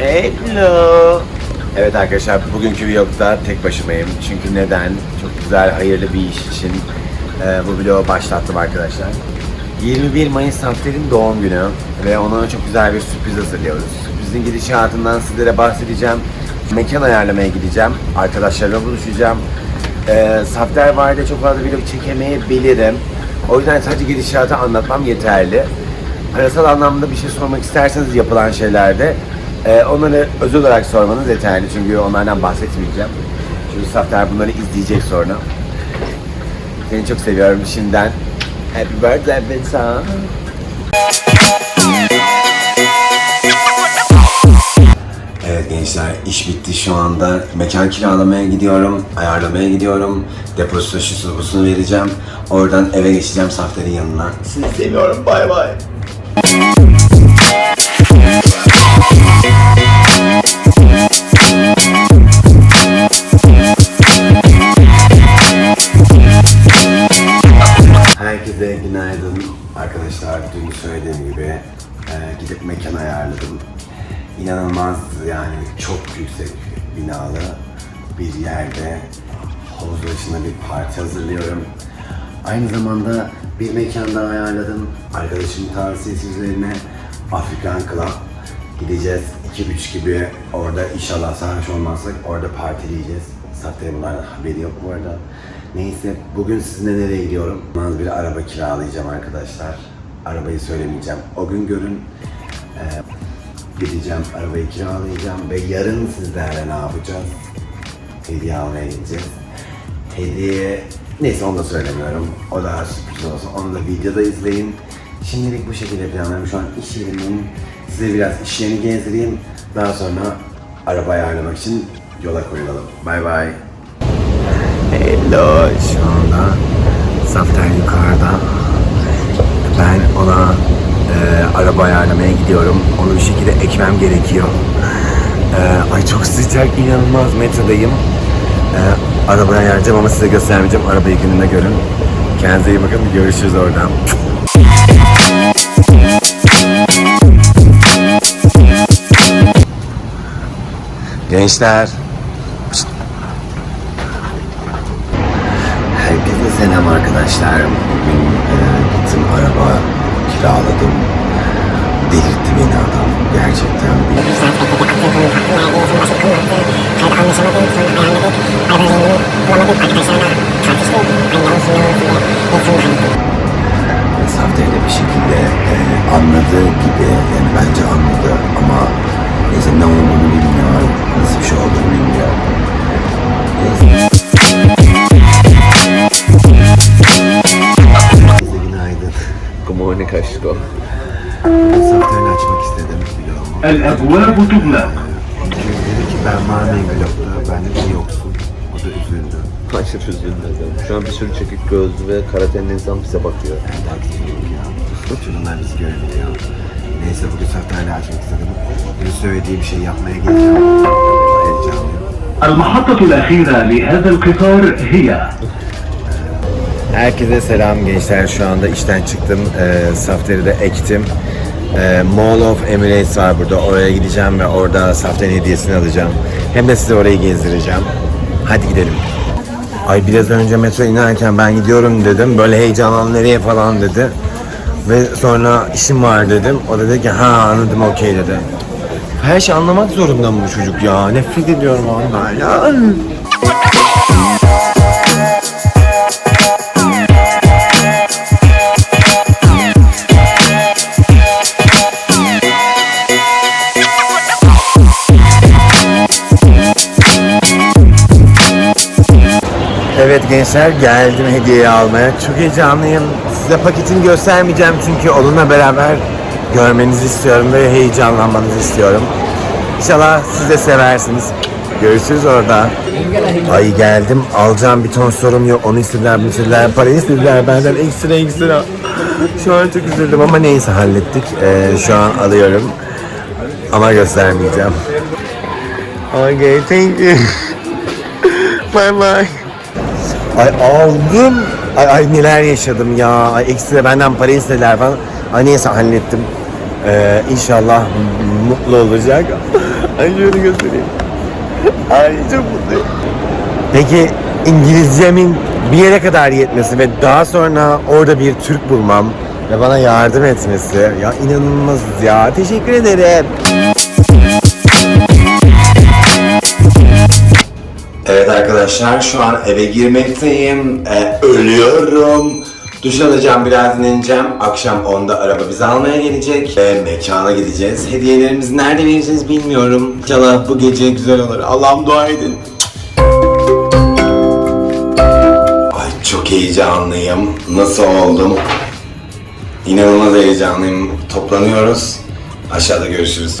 Hello. Evet arkadaşlar bugünkü vlogda tek başımayım. Çünkü neden? Çok güzel, hayırlı bir iş için e, bu vlogu başlattım arkadaşlar. 21 Mayıs Hafter'in doğum günü ve ona çok güzel bir sürpriz hazırlıyoruz. Sürprizin gidişatından sizlere bahsedeceğim. Mekan ayarlamaya gideceğim. Arkadaşlarımla buluşacağım. E, Safter vardı çok fazla vlog çekemeyebilirim. O yüzden sadece gidişatı anlatmam yeterli. Parasal anlamda bir şey sormak isterseniz yapılan şeylerde e, onları özel olarak sormanız yeterli çünkü onlardan bahsetmeyeceğim. Çünkü Safter bunları izleyecek sonra. Seni çok seviyorum şimdiden. Happy birthday Vincent. Evet gençler iş bitti şu anda. Mekan kiralamaya gidiyorum, ayarlamaya gidiyorum. Depozito şusu busunu vereceğim. Oradan eve geçeceğim Safter'in yanına. Sizi seviyorum bay bay. E, gidip mekan ayarladım. İnanılmaz yani çok yüksek binalı bir yerde havuz başında bir parti hazırlıyorum. Aynı zamanda bir mekanda ayarladım. Arkadaşımın tavsiyesi üzerine Afrikan Club gideceğiz. 2-3 gibi orada inşallah sarhoş olmazsak orada partileyeceğiz. Saftaya bunlardan haberi yok bu arada. Neyse bugün sizinle nereye gidiyorum? Bir araba kiralayacağım arkadaşlar. Arabayı söylemeyeceğim. O gün görün. Ee, gideceğim, arabayı kiralayacağım ve yarın sizlerle ne yapacağız? Hediye almaya gideceğiz. Hediye... Neyse onu da söylemiyorum. O da sürpriz olsun. Onu da videoda izleyin. Şimdilik bu şekilde planlarım. Şu an iş yerimin size biraz iş yerini gezdireyim. Daha sonra araba ayarlamak için yola koyulalım. Bay bay. Hello. Şu anda Safter yukarıda. Ben ona e, araba ayarlamaya gidiyorum. Onu bir şekilde ekmem gerekiyor. E, ay çok sıcak, inanılmaz metrodayım. E, arabayı ayarlayacağım ama size göstermeyeceğim. Arabayı gününde görün. Kendinize iyi bakın. Görüşürüz oradan. Gençler. Herkese selam arkadaşlar. Bugün araba kiraladım. الأبواب تغلق Çünkü dedi ki ben var mıyım vlogda? Ben de bir yoksun. O da üzüldü. Aşırı üzülmedim. Şu an bir sürü çekik gözlü ve karatenli insan bize bakıyor. Ben de haksızlık yok ya. Çocuklar bizi görmüyor. Neyse bugün Safter'le açmak istedim. Dün söylediği bir şey yapmaya geleceğim. Heyecanlıyım. المحطة الأخيرة لهذا القطار هي Herkese selam gençler. Şu anda işten çıktım. Ee, Safter'i de ektim. Ee, Mall of Emirates var burada. Oraya gideceğim ve orada Safter'in hediyesini alacağım. Hem de size orayı gezdireceğim. Hadi gidelim. Ay biraz önce metro inerken ben gidiyorum dedim. Böyle heyecanlan nereye falan dedi. Ve sonra işim var dedim. O dedi ki ha anladım okey dedi. Her şey anlamak zorunda mı bu çocuk ya? Nefret ediyorum ondan ya. Evet gençler geldim hediyeyi almaya. Çok heyecanlıyım. Size paketini göstermeyeceğim çünkü onunla beraber görmenizi istiyorum ve heyecanlanmanızı istiyorum. İnşallah siz de seversiniz. Görüşürüz orada. Ay geldim. Alacağım bir ton sorum yok. Onu istediler, bunu istediler. Parayı istediler benden ekstra ekstra. Şu an çok üzüldüm ama neyse hallettik. Ee, şu an alıyorum. Ama göstermeyeceğim. Okay, thank you. bye bye. Ay aldım. Ay, ay neler yaşadım ya. Ay ekstra benden para istediler falan. Ay neyse hallettim. Ee, inşallah mutlu olacak. Ay şöyle göstereyim. Ay çok mutluyum. Peki İngilizcemin bir yere kadar yetmesi ve daha sonra orada bir Türk bulmam ve bana yardım etmesi ya inanılmaz ya. Teşekkür ederim. Evet arkadaşlar şu an eve girmekteyim. Ee, ölüyorum. Duş alacağım birazdan ineceğim. Akşam 10'da araba bizi almaya gelecek. Ve mekana gideceğiz. Hediyelerimizi nerede vereceğiz bilmiyorum. İnşallah bu gece güzel olur. Allah'ım dua edin. Ay çok heyecanlıyım. Nasıl oldum? İnanılmaz heyecanlıyım. Toplanıyoruz. Aşağıda görüşürüz.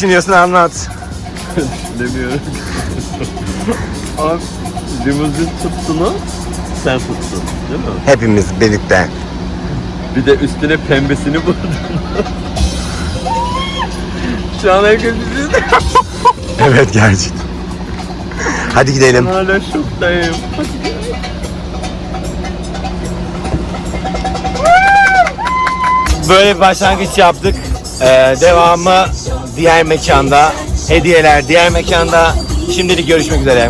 düşünüyorsun anlat. Demiyorum. Abi limuzin tuttuğunu sen tuttun değil mi? Hepimiz birlikte. Bir de üstüne pembesini vurdun. Şu an herkes bizi Evet gerçekten. Hadi gidelim. hala şoktayım. Böyle bir başlangıç yaptık. Ee, devamı diğer mekanda. Hediyeler diğer mekanda. Şimdilik görüşmek üzere.